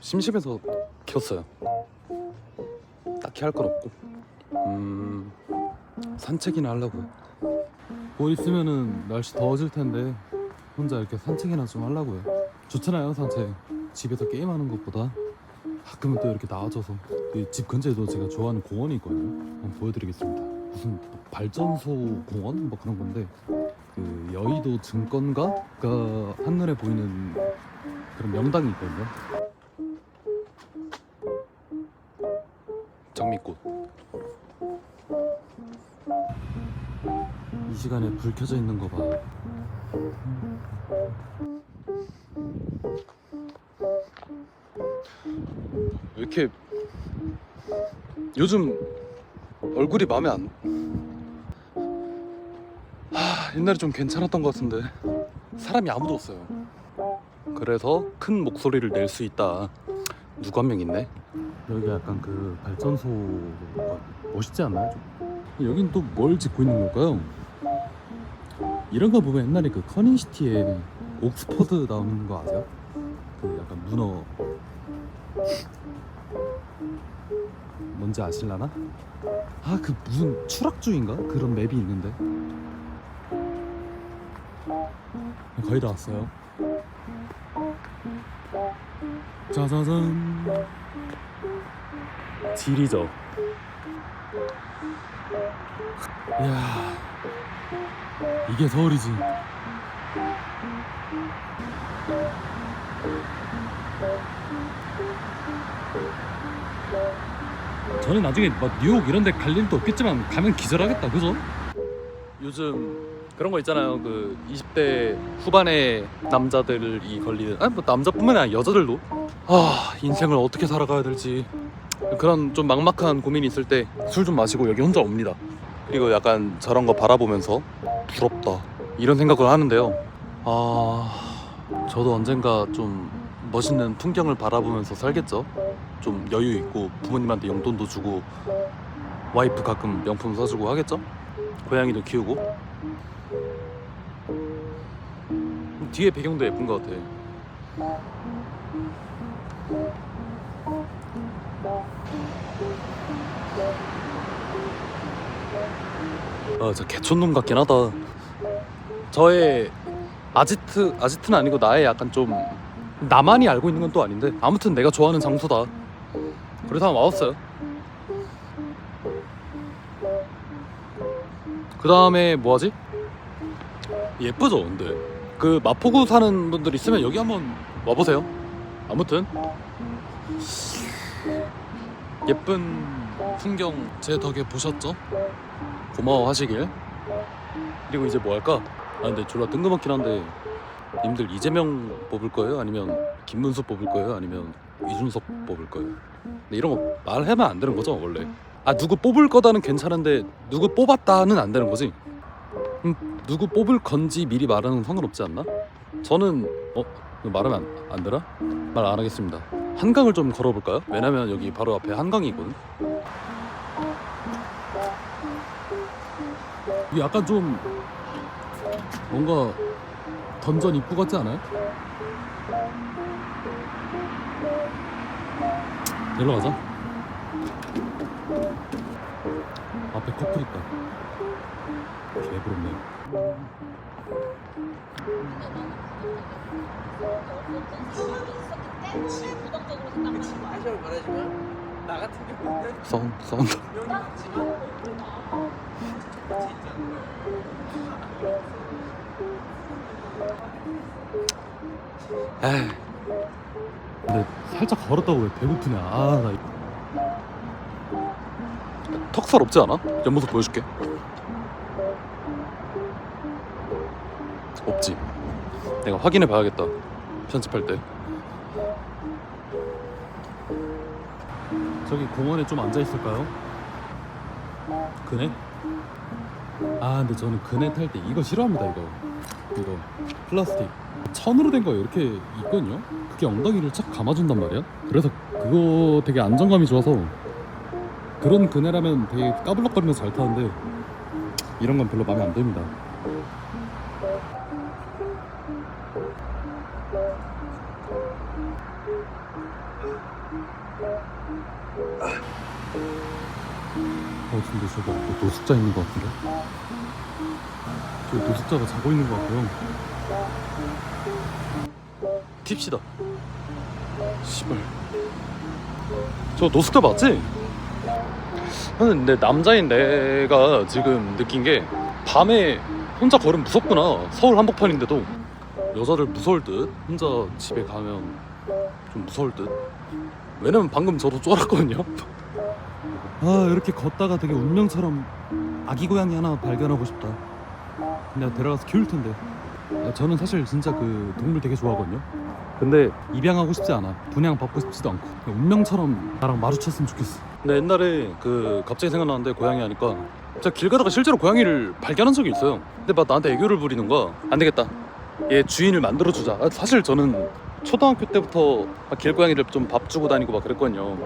심심해서 켰어요. 딱히 할 건 없고. 음 산책이나 하려고요. 곧 있으면은 날씨 더워질 텐데 혼자 이렇게 산책이나 좀 하려고요. 좋잖아요 산책. 집에서 게임하는 것보다 가끔은 또 이렇게 나와줘서 이집 근처에도 제가 좋아하는 공원이 있거든요. 한번 보여드리겠습니다. 무슨 발전소 공원 뭐 그런 건데 그 여의도 증권가가 한눈에 보이는 그런 명당이 있거든요. 장미꽃. 이 시간에 불 켜져 있는 거 봐. 이렇게 요즘 얼굴이 마음에 안. 하, 옛날에 좀 괜찮았던 것 같은데 사람이 아무도 없어요. 그래서 큰 목소리를 낼 수 있다. 누구 한 명 있네. 여기 약간 그 발전소 멋있지 않나요? 좀? 여긴 또 뭘 짓고 있는 걸까요? 이런 거 보면 옛날에 그 커닝시티에 옥스퍼드 나오는 거 아세요? 그 약간 문어 뭔지 아실라나? 아 그 무슨 추락주인가? 그런 맵이 있는데. 거의 다 왔어요. 짜자잔. 지리죠. 이야 이게 서울이지 저는 나중에 막 뉴욕 이런 데 갈 일도 없겠지만 가면 기절하겠다 그죠? 요즘 그런 거 있잖아요. 그 20대 후반의 남자들이 걸리는 아니 뭐 남자뿐만 아니라 여자들도. 아 인생을 어떻게 살아가야 될지. 그런 좀 막막한 고민이 있을 때 술 좀 마시고 여기 혼자 옵니다. 그리고 약간 저런 거 바라보면서 부럽다. 이런 생각을 하는데요. 아 저도 언젠가 좀 멋있는 풍경을 바라보면서 살겠죠. 좀 여유 있고 부모님한테 용돈도 주고 와이프 가끔 명품 사주고 하겠죠? 고양이도 키우고. 뒤에 배경도 예쁜 것 같아. 아, 저 개촌놈 같긴 하다. 저의 아지트 아지트는 아니고 나의 약간 좀 나만이 알고 있는 건 또 아닌데 아무튼 내가 좋아하는 장소다. 그래서 한번 와봤어요. 그 다음에 뭐하지? 예쁘죠, 근데 그 마포구 사는 분들 있으면 여기 한번 와보세요. 아무튼 예쁜 풍경 제 덕에 보셨죠? 고마워하시길. 그리고 이제 뭐 할까? 아 근데 졸라 뜬금없긴 한데 님들 이재명 뽑을 거예요? 아니면 김문수 뽑을 거예요? 아니면 이준석 뽑을 거예요? 근데 이런 거 말하면 안 되는 거죠 원래. 아 누구 뽑을 거다는 괜찮은데 누구 뽑았다는 안 되는 거지. 음, 누구 뽑을 건지 미리 말하는 상관없지 않나? 저는 어 말하면 안, 안 되나? 말 안 하겠습니다. 한강을 좀 걸어볼까요? 왜냐면 여기 바로 앞에 한강이 있거든. 이게 약간 좀 뭔가 던전 입구 같지 않아요? 내려가자. 앞에 커플 있다. 개부럽네. 다시 한번 말하지만 나 같은 경우는 사운 사운드. 에이. 근데 살짝 걸었다고 왜 배고프냐? 아, 나. 이- 턱살 없지 않아? 옆모습 보여줄게. 없지. 내가 확인해 봐야겠다. 편집할 때. 저기 공원에 좀 앉아 있을까요? 그네? 아 근데 저는 그네 탈 때 이거 싫어합니다 이거 이거 플라스틱 천으로 된 거 이렇게 있거든요 그게 엉덩이를 착 감아준단 말이야 그래서 그거 되게 안정감이 좋아서 그런 그네라면 되게 까불럭거리면서 잘 타는데 이런 건 별로 마음에 안 듭니다. 어 근데 저거 뭐 노숙자 있는 것 같은데? 저 노숙자가 자고 있는 것 같고요. 팁시다. 씨발. 저 노숙자 맞지? 근데 남자인 내가 지금 느낀 게 밤에 혼자 걸으면 무섭구나. 서울 한복판인데도 여자들 무서울 듯. 혼자 집에 가면 좀 무서울 듯. 왜냐면 방금 저도 쫄았거든요. 아 이렇게 걷다가 되게 운명처럼 아기 고양이 하나 발견하고 싶다. 내가 데려가서 키울 텐데. 아, 저는 사실 진짜 그 동물 되게 좋아하거든요. 근데 입양하고 싶지 않아. 분양 받고 싶지도 않고. 그냥 운명처럼 나랑 마주쳤으면 좋겠어. 근데 옛날에 그 갑자기 생각나는데 고양이 하니까 제가 길 가다가 실제로 고양이를 발견한 적이 있어요. 근데 막 나한테 애교를 부리는 거야. 안 되겠다. 얘 주인을 만들어 주자. 아, 사실 저는 초등학교 때부터 막 길고양이를 좀 밥 주고 다니고 막 그랬거든요.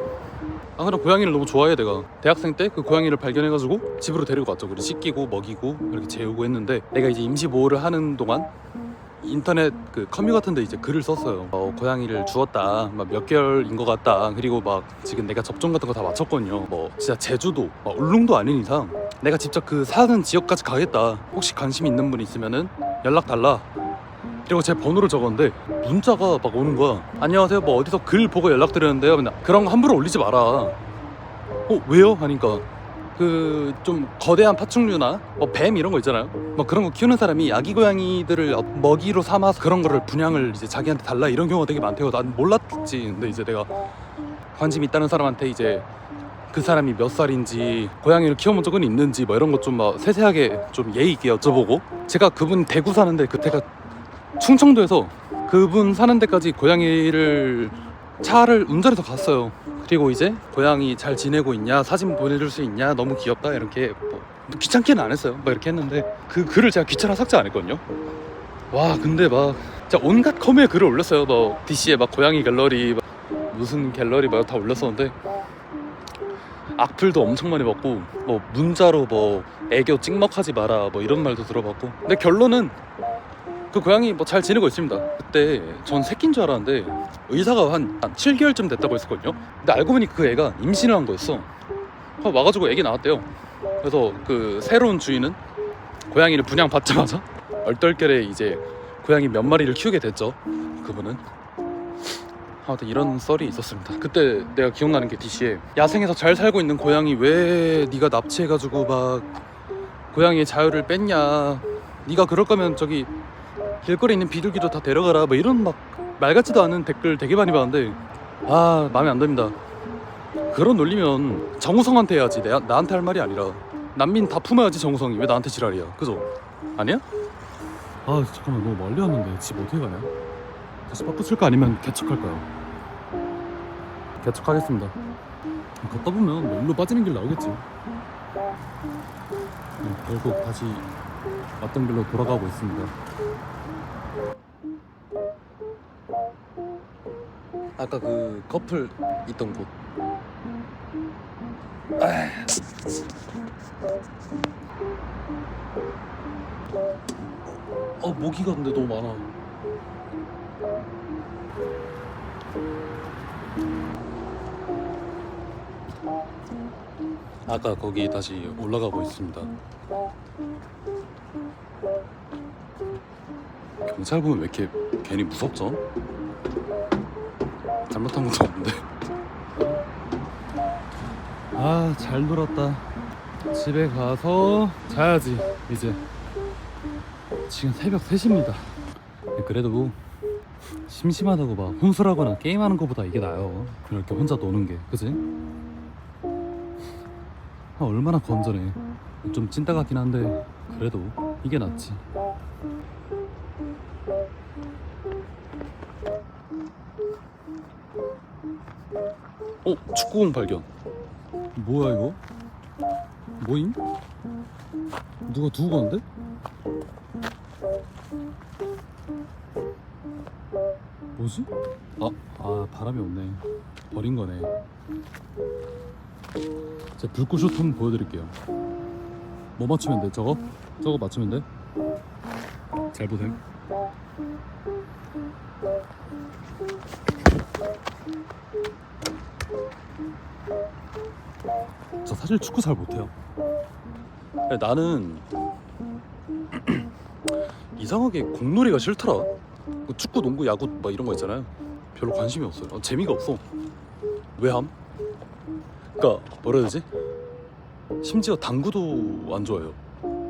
아 그냥 고양이를 너무 좋아해 내가. 대학생 때 그 고양이를 발견해가지고 집으로 데리고 갔죠. 그리고 씻기고 먹이고 이렇게 재우고 했는데 내가 이제 임시 보호를 하는 동안 인터넷 그 커뮤 같은데 이제 글을 썼어요. 어, 고양이를 주었다. 막 몇 개월인 것 같다. 그리고 막 지금 내가 접종 같은 거 다 마쳤거든요. 뭐 진짜 제주도 막 울릉도 아닌 이상 내가 직접 그 사는 지역까지 가겠다. 혹시 관심 있는 분 있으면은 연락 달라 그리고 제 번호를 적었는데 문자가 막 오는 거야. 안녕하세요. 뭐 어디서 글 보고 연락드렸는데요. 맨날 그런 거 함부로 올리지 마라. 어 왜요? 하니까 그 좀 거대한 파충류나 뭐 뱀 이런 거 있잖아요. 뭐 그런 거 키우는 사람이 아기 고양이들을 먹이로 삼아서 그런 거를 분양을 이제 자기한테 달라 이런 경우가 되게 많대요. 난 몰랐지. 근데 이제 내가 관심 있다는 사람한테 이제 그 사람이 몇 살인지 고양이를 키워본 적은 있는지 뭐 이런 거좀막 세세하게 좀 예의 있게 여쭤보고 제가 그분 대구 사는데 그때가 충청도에서 그분 사는 데까지 고양이를 차를 운전해서 갔어요. 그리고 이제 고양이 잘 지내고 있냐 사진 보내줄 수 있냐 너무 귀엽다 이렇게 뭐 귀찮게는 안 했어요. 막 이렇게 했는데 그 글을 제가 귀찮아 삭제 안 했거든요. 와 근데 막 진짜 온갖 커뮤에 글을 올렸어요. 뭐 DC에 막 고양이 갤러리 막 무슨 갤러리 막 다 올렸었는데 악플도 엄청 많이 받고 뭐 문자로 뭐 애교 찍먹하지 마라 뭐 이런 말도 들어봤고 근데 결론은 그 고양이 뭐 잘 지내고 있습니다. 그때 전 새끼인 줄 알았는데 의사가 한, 한 7개월쯤 됐다고 했었거든요. 근데 알고 보니 그 애가 임신을 한 거였어. 아, 와가지고 애기 나왔대요. 그래서 그 새로운 주인은 고양이를 분양 받자마자 얼떨결에 이제 고양이 몇 마리를 키우게 됐죠. 그분은. 아무튼 이런 썰이 있었습니다. 그때 내가 기억나는 게 DC에 야생에서 잘 살고 있는 고양이 왜 네가 납치해가지고 막 고양이의 자유를 뺐냐. 네가 그럴 거면 저기 길거리에 있는 비둘기도 다 데려가라 뭐 이런 막 말 같지도 않은 댓글 되게 많이 봤는데 아 마음에 안 듭니다. 그런 논리면 정우성한테 해야지. 내, 나한테 할 말이 아니라. 난민 다 품어야지 정우성이. 왜 나한테 지랄이야? 그죠? 아니야? 아 잠깐만. 너무 멀리 왔는데 집 어떻게 가냐? 다시 거 아니면 개척할까요? 개척하겠습니다. 걷다 보면 뭐 일로 빠지는 길 나오겠지. 네, 결국 다시 왔던 길로 돌아가고 있습니다 아까 그 커플 있던 곳. 아. 어 모기가 근데 너무 많아. 아까 거기 다시 올라가고 있습니다. 경찰 보면 왜 이렇게 괜히 무섭죠? 잘못한 것도 없는데. 아, 잘 놀았다. 집에 가서 자야지, 이제. 지금 새벽 3시입니다. 그래도 뭐 심심하다고 막 혼술하거나 게임하는 것보다 이게 나아요. 그렇게 혼자 노는 게, 그지? 아, 얼마나 건전해. 좀 찐따 같긴 한데, 그래도 이게 낫지. 어 축구공 발견 뭐야 이거 뭐임 누가 두고 간대 뭐지 아, 아 바람이 없네 버린 거네 제 불꽃 슛 한번 보여드릴게요. 뭐 맞추면 돼? 저거? 저거 맞추면 돼? 잘 보세요. 저 사실 축구 잘 못해요. 근데 나는 이상하게 공놀이가 싫더라. 그 축구, 농구, 야구 막 이런 거 있잖아요. 별로 관심이 없어요. 어, 재미가 없어. 왜 함? 그러니까 뭐라 해야 되지? 심지어 당구도 안 좋아해요.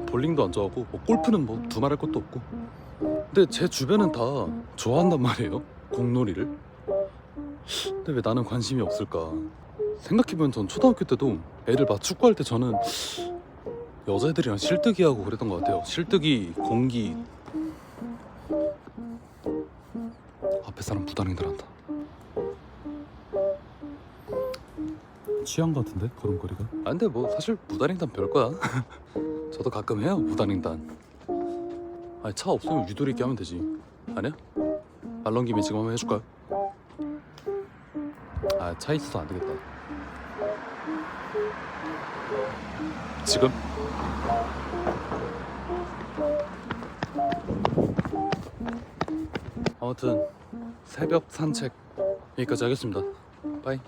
볼링도 안 좋아하고 뭐 골프는 뭐 두말할 것도 없고. 근데 제 주변은 다 좋아한단 말이에요. 공놀이를. 근데 왜 나는 관심이 없을까? 생각해보면 전 초등학교 때도 애들 막 축구할 때 저는 여자애들이랑 실뜨기 하고 그랬던 것 같아요. 실뜨기, 공기. 앞에 사람 부단행들 한다. 취향 같은데 걸음걸이가? 아 근데 뭐 사실 무단횡단 별 거야. 저도 가끔 해요 무단횡단. 아니 차 없으면 유도리 있게 하면 되지. 아니야? 말 넘김에 김에 지금 한번 해줄까요? 아 차 있어서 안 되겠다. 지금? 아무튼 새벽 산책 여기까지 하겠습니다. 빠이.